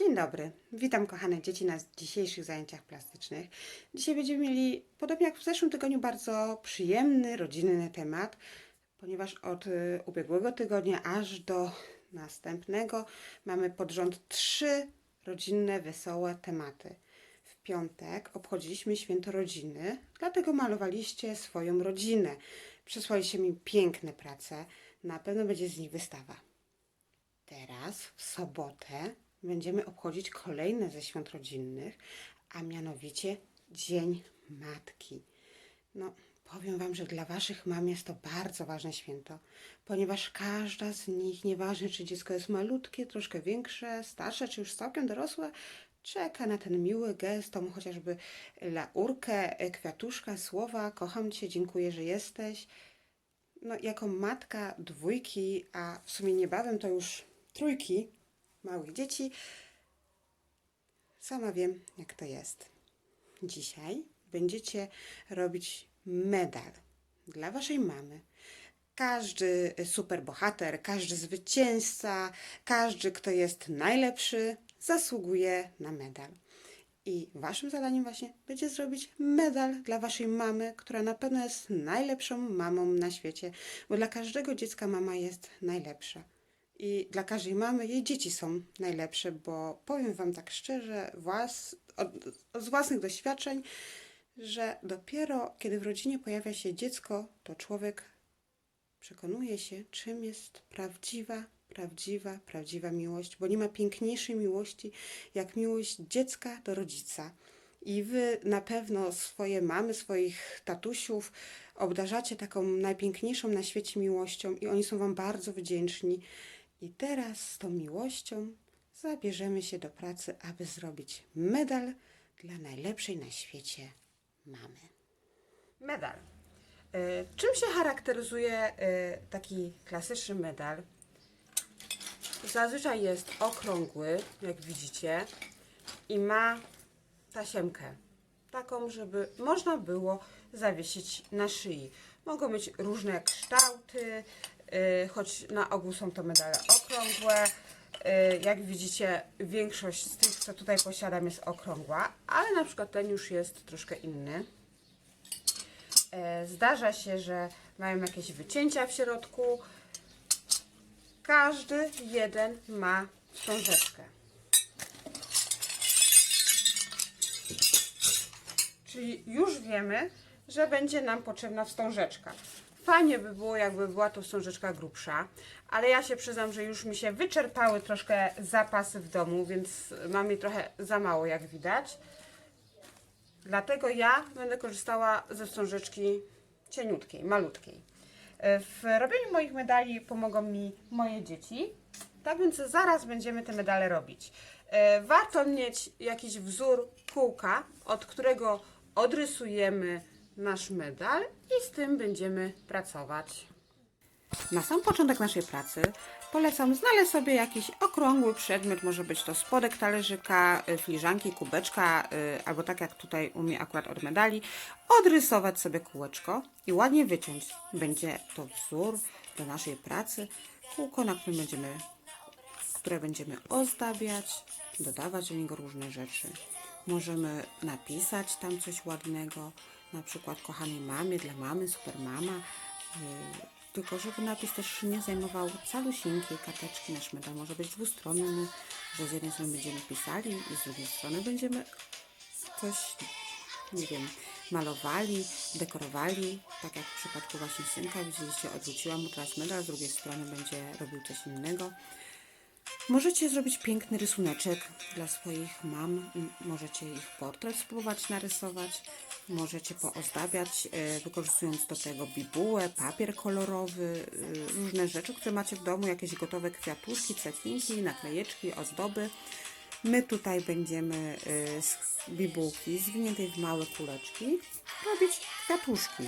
Dzień dobry. Witam kochane dzieci na dzisiejszych zajęciach plastycznych. Dzisiaj będziemy mieli, podobnie jak w zeszłym tygodniu, bardzo przyjemny, rodzinny temat, ponieważ od y, ubiegłego tygodnia aż do następnego mamy pod rząd trzy rodzinne, wesołe tematy. W piątek obchodziliśmy święto rodziny, dlatego malowaliście swoją rodzinę. Przesłaliście mi piękne prace, na pewno będzie z nich wystawa. Teraz, w sobotę, będziemy obchodzić kolejne ze świąt rodzinnych, a mianowicie Dzień Matki. No, powiem Wam, że dla Waszych mam jest to bardzo ważne święto, ponieważ każda z nich, nieważne czy dziecko jest malutkie, troszkę większe, starsze, czy już całkiem dorosłe, czeka na ten miły gest, mu chociażby laurkę, kwiatuszka, słowa, kocham Cię, dziękuję, że jesteś no, jako matka dwójki, a w sumie niebawem to już trójki małych dzieci, sama wiem, jak to jest. Dzisiaj będziecie robić medal dla waszej mamy. Każdy superbohater, każdy zwycięzca, każdy, kto jest najlepszy, zasługuje na medal. I waszym zadaniem właśnie będzie zrobić medal dla waszej mamy, która na pewno jest najlepszą mamą na świecie, bo dla każdego dziecka mama jest najlepsza. I dla każdej mamy jej dzieci są najlepsze, bo powiem wam tak szczerze, włas, od, z własnych doświadczeń, że dopiero kiedy w rodzinie pojawia się dziecko, to człowiek przekonuje się, czym jest prawdziwa, prawdziwa, prawdziwa miłość, bo nie ma piękniejszej miłości jak miłość dziecka do rodzica. I wy na pewno swoje mamy, swoich tatusiów obdarzacie taką najpiękniejszą na świecie miłością i oni są wam bardzo wdzięczni. I teraz z tą miłością zabierzemy się do pracy, aby zrobić medal dla najlepszej na świecie mamy. Medal. Y, Czym się charakteryzuje y, taki klasyczny medal? Zazwyczaj jest okrągły, jak widzicie, i ma tasiemkę. Taką, żeby można było zawiesić na szyi. Mogą być różne kształty, choć na ogół są to medale okrągłe. Y, Jak widzicie, większość z tych, co tutaj posiadam, jest okrągła, ale na przykład ten już jest troszkę inny. E, Zdarza się, że mają jakieś wycięcia w środku. Każdy jeden ma wstążeczkę. Czyli już wiemy, że będzie nam potrzebna wstążeczka. Fajnie by było, jakby była to wstążeczka grubsza, ale ja się przyznam, że już mi się wyczerpały troszkę zapasy w domu, więc mam jej trochę za mało, jak widać. Dlatego ja będę korzystała ze wstążeczki cieniutkiej, malutkiej. W robieniu moich medali pomogą mi moje dzieci, tak więc zaraz będziemy te medale robić. E, Warto mieć jakiś wzór kółka, od którego odrysujemy nasz medal i z tym będziemy pracować. Na sam początek naszej pracy polecam znaleźć sobie jakiś okrągły przedmiot, może być to spodek talerzyka, y, filiżanki, kubeczka, y, albo tak jak tutaj u mnie akurat od medali, odrysować sobie kółeczko i ładnie wyciąć. Będzie to wzór do naszej pracy, kółko, na którym będziemy, które będziemy ozdabiać, dodawać do niego różne rzeczy. Możemy napisać tam coś ładnego, na przykład kochanej mamie, dla mamy, super mama. y, tylko żeby napis też nie zajmował calusieńkiej karteczki. Nasz medal może być dwustronny, że z jednej strony będziemy pisali i z drugiej strony będziemy coś, nie wiem, malowali, dekorowali. Tak jak w przypadku właśnie synka, widzieliście, odwróciłam mu teraz medal, z drugiej strony będzie robił coś innego. Możecie zrobić piękny rysuneczek dla swoich mam. Możecie ich portret spróbować narysować. Możecie poozdabiać, e, wykorzystując do tego bibułę, papier kolorowy, e, różne rzeczy, które macie w domu, jakieś gotowe kwiatuszki, cecinki, naklejeczki, ozdoby. My tutaj będziemy e, z bibułki zwiniętej w małe kuleczki robić kwiatuszki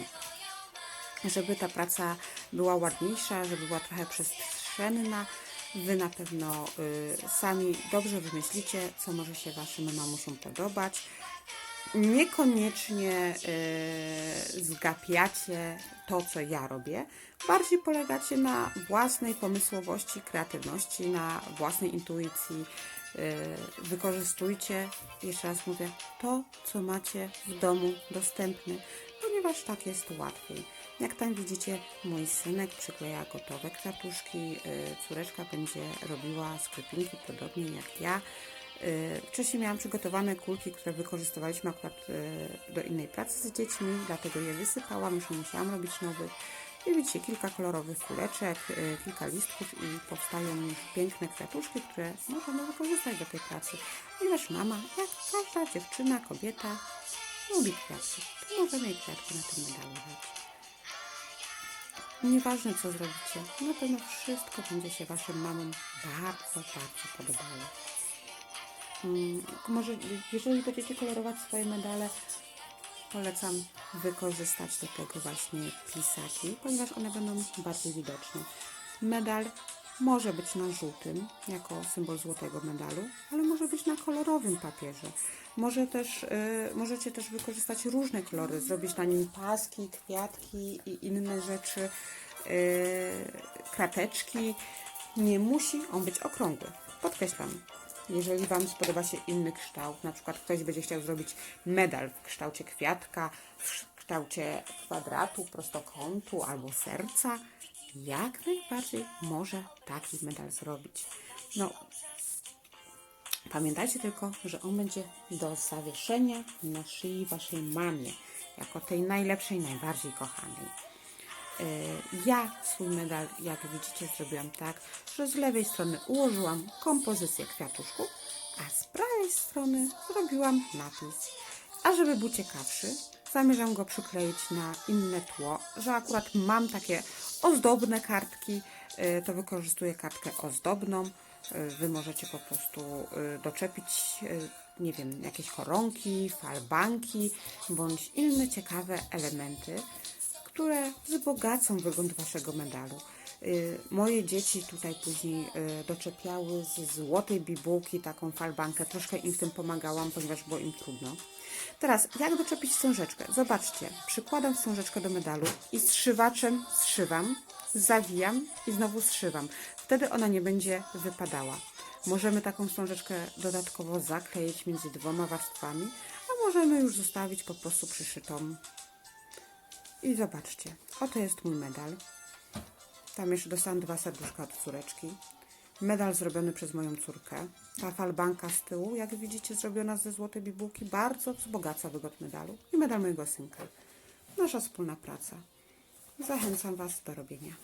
żeby ta praca była ładniejsza, żeby była trochę przestrzenna. Wy na pewno y, sami dobrze wymyślicie, co może się Waszym mamusiom podobać. niekoniecznie y, zgapiacie to, co ja robię. Bardziej polegacie na własnej pomysłowości, kreatywności, na własnej intuicji. Y, wykorzystujcie, jeszcze raz mówię, to, co macie w domu dostępne, ponieważ tak jest łatwiej. Jak tam widzicie, mój synek przykleja gotowe kwiatuszki, y, córeczka będzie robiła sklepinki podobnie jak ja. Y, Wcześniej miałam przygotowane kulki, które wykorzystywaliśmy akurat y, do innej pracy z dziećmi, dlatego je wysypałam, już nie musiałam robić nowych. I widzicie, kilka kolorowych kuleczek, kilka listków i powstają już piękne kwiatuszki, które możemy wykorzystać do tej pracy. Ponieważ mama, jak każda dziewczyna, kobieta, lubi kwiatki, to możemy jej kwiatki na tym medalu dać. Nieważne co zrobicie, na pewno wszystko będzie się Waszym mamom bardzo, bardzo podobało. Mm, Może jeżeli będziecie kolorować swoje medale, polecam wykorzystać do tego właśnie plisaki, ponieważ one będą bardziej widoczne. Medal może być na żółtym, jako symbol złotego medalu, ale może być na kolorowym papierze. Może też, y, możecie też wykorzystać różne kolory, zrobić na nim paski, kwiatki i inne rzeczy, y, krateczki. Nie musi on być okrągły. Podkreślam, jeżeli Wam spodoba się inny kształt, na przykład ktoś będzie chciał zrobić medal w kształcie kwiatka, w kształcie kwadratu, prostokątu albo serca, jak najbardziej może taki medal zrobić. No, pamiętajcie tylko, że on będzie do zawieszenia na szyi Waszej mamie, jako tej najlepszej, najbardziej kochanej. E, Ja swój medal, jak widzicie, zrobiłam tak, że z lewej strony ułożyłam kompozycję kwiatuszków, a z prawej strony zrobiłam napis. A żeby był ciekawszy, zamierzam go przykleić na inne tło, że akurat mam takie ozdobne kartki, e, to wykorzystuję kartkę ozdobną. E, Wy możecie po prostu e, doczepić, nie wiem, jakieś koronki, falbanki, bądź inne ciekawe elementy, które wzbogacą wygląd Waszego medalu. Moje dzieci tutaj później doczepiały z złotej bibułki taką falbankę. Troszkę im w tym pomagałam, ponieważ było im trudno. Teraz, jak doczepić wstążeczkę? Zobaczcie, przykładam wstążeczkę do medalu i zszywaczem zszywam, zawijam i znowu zszywam. Wtedy ona nie będzie wypadała. Możemy taką wstążeczkę dodatkowo zakleić między dwoma warstwami, a możemy już zostawić po prostu przyszytą i zobaczcie, oto jest mój medal. Tam jeszcze dostałam dwa serduszka od córeczki. Medal zrobiony przez moją córkę. Ta falbanka z tyłu, jak widzicie, zrobiona ze złotej bibułki, bardzo wzbogaca wygląd medalu. I medal mojego synka. Nasza wspólna praca. Zachęcam Was do robienia.